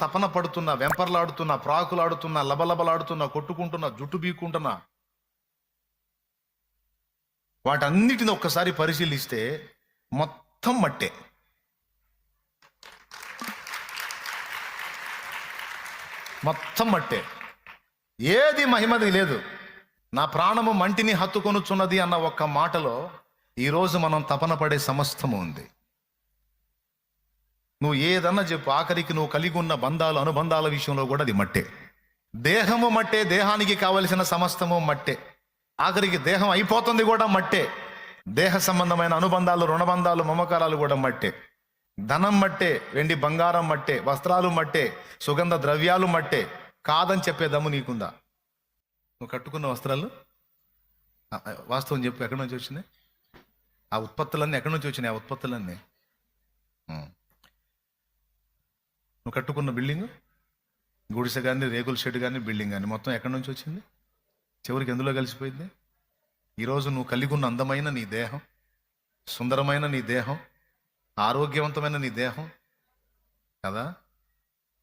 తపన పడుతున్నా వెంపర్లాడుతున్నా ప్రాకులాడుతున్నా లబలబలాడుతున్నా కొట్టుకుంటున్నా జుట్టు బీక్కుంటున్నా వాటన్నిటిని ఒక్కసారి పరిశీలిస్తే మొత్తం మట్టే. మొత్తం మట్టే. ఏది మహిమది లేదు. నా ప్రాణము మంటిని హత్తుకొనుచున్నది అన్న ఒక్క మాటలో ఈరోజు మనం తపన పడే సమస్తము ఉంది. నువ్వు ఏదన్నా చెప్పు. ఆఖరికి నువ్వు కలిగి ఉన్న బంధాలు అనుబంధాల విషయంలో కూడా అది మట్టే. దేహము మట్టే దేహానికి కావలసిన సమస్తము మట్టే. ఆఖరికి దేహం అయిపోతుంది కూడా మట్టే. దేహ సంబంధమైన అనుబంధాలు రుణబంధాలు మమకారాలు కూడా మట్టే. ధనం మట్టే వెండి బంగారం మట్టే వస్త్రాలు మట్టే సుగంధ ద్రవ్యాలు మట్టే. కాదని చెప్పే దమ్ము నీకుందా? నువ్వు కట్టుకున్న వస్త్రాలు? వాస్తవం చెప్పు. ఎక్కడి నుంచి వచ్చినాయి? ఆ ఉత్పత్తులన్నీ ఎక్కడి నుంచి వచ్చినాయి? ఆ ఉత్పత్తులన్నీ? నువ్వు కట్టుకున్న బిల్డింగ్? గుడిసె కానీ రేకుల షెడ్ కానీ బిల్డింగ్ కానీ మొత్తం ఎక్కడి నుంచి వచ్చింది? చివరికి ఎందులో కలిసిపోయింది? ఈరోజు నువ్వు కలిగి ఉన్న అందమైన నీ దేహం సుందరమైన నీ దేహం ఆరోగ్యవంతమైన నీ దేహం కదా?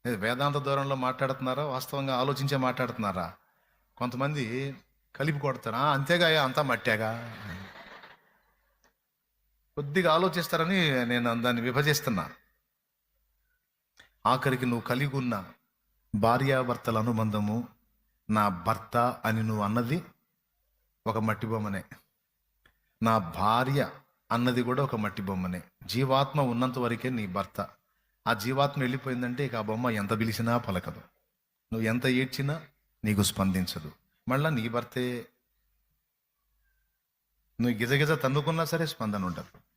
వేదాంత దూరంలో మాట్లాడుతున్నారా? వాస్తవంగా ఆలోచించే మాట్లాడుతున్నారా? కొంతమంది కలిపి కొడతారా? అంతేగా అంతా మట్టాగా? కొద్దిగా ఆలోచిస్తారని నేను దాన్ని విభజిస్తున్నా. ఆఖరికి నువ్వు కలిగి ఉన్న భార్యాభర్తల అనుబంధము నా భర్త అని నువ్వు అన్నది ఒక మట్టి బొమ్మనే. నా భార్య అన్నది కూడా ఒక మట్టి బొమ్మనే. జీవాత్మ ఉన్నంత వరకే నీ భర్త. ఆ జీవాత్మ వెళ్ళిపోయిందంటే ఇక ఆ బొమ్మ ఎంత పిలిచినా పలకదు. నువ్వు ఎంత ఏడ్చినా నీకు స్పందించదు. మళ్ళా నీ భర్తే నువ్వు గిజగిజ తన్నుకున్నా సరే స్పందన ఉండదు.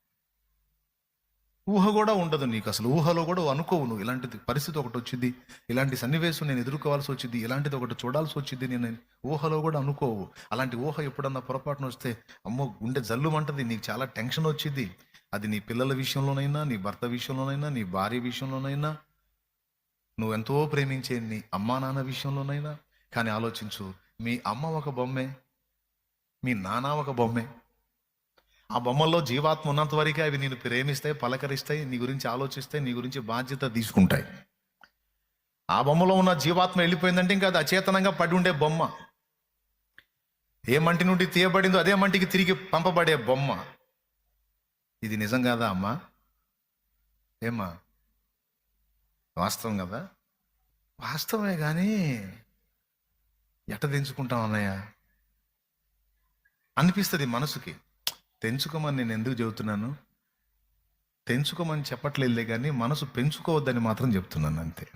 ఊహ కూడా ఉండదు నీకు అసలు. ఊహలో కూడా అనుకోవు నువ్వు. ఇలాంటి పరిస్థితి ఒకటి వచ్చింది. ఇలాంటి సన్నివేశం నేను ఎదుర్కోవాల్సి వచ్చింది. ఇలాంటిది ఒకటి చూడాల్సి వచ్చింది. నేను ఊహలో కూడా అనుకోవు. అలాంటి ఊహ ఎప్పుడన్నా పొరపాటున వస్తే అమ్మో గుండె జల్లుమంటది. నీకు చాలా టెన్షన్ వచ్చింది. అది నీ పిల్లల విషయంలోనైనా నీ భర్త విషయంలోనైనా నీ భార్య విషయంలోనైనా నువ్వు ఎంతో ప్రేమించే నీ అమ్మా నాన్న విషయంలోనైనా. కానీ ఆలోచించు మీ అమ్మ ఒక బొమ్మే మీ నాన్న ఒక బొమ్మే. ఆ బొమ్మల్లో జీవాత్మ ఉన్నంత వరకే అవి నేను ప్రేమిస్తాయి పలకరిస్తాయి నీ గురించి ఆలోచిస్తాయి నీ గురించి బాధ్యత తీసుకుంటాయి. ఆ బొమ్మలో ఉన్న జీవాత్మ వెళ్ళిపోయిందంటే ఇంకా అది అచేతనంగా పడి ఉండే బొమ్మ. ఏ మంటి నుండి తీయబడిందో అదే మంటికి తిరిగి పంపబడే బొమ్మ. ఇది నిజం కాదా అమ్మా? ఏమ్మా? వాస్తవం కదా? వాస్తవమే కానీ ఎట్ట దించుకుంటాం అన్నయ్య? అనిపిస్తుంది మనసుకి. తెంచుకోమని నేను ఎందుకు చెబుతున్నాను? తెంచుకోమని చెప్పట్లేదులే కానీ మనసు పెంచుకోవద్దని మాత్రం చెప్తున్నాను అంతే.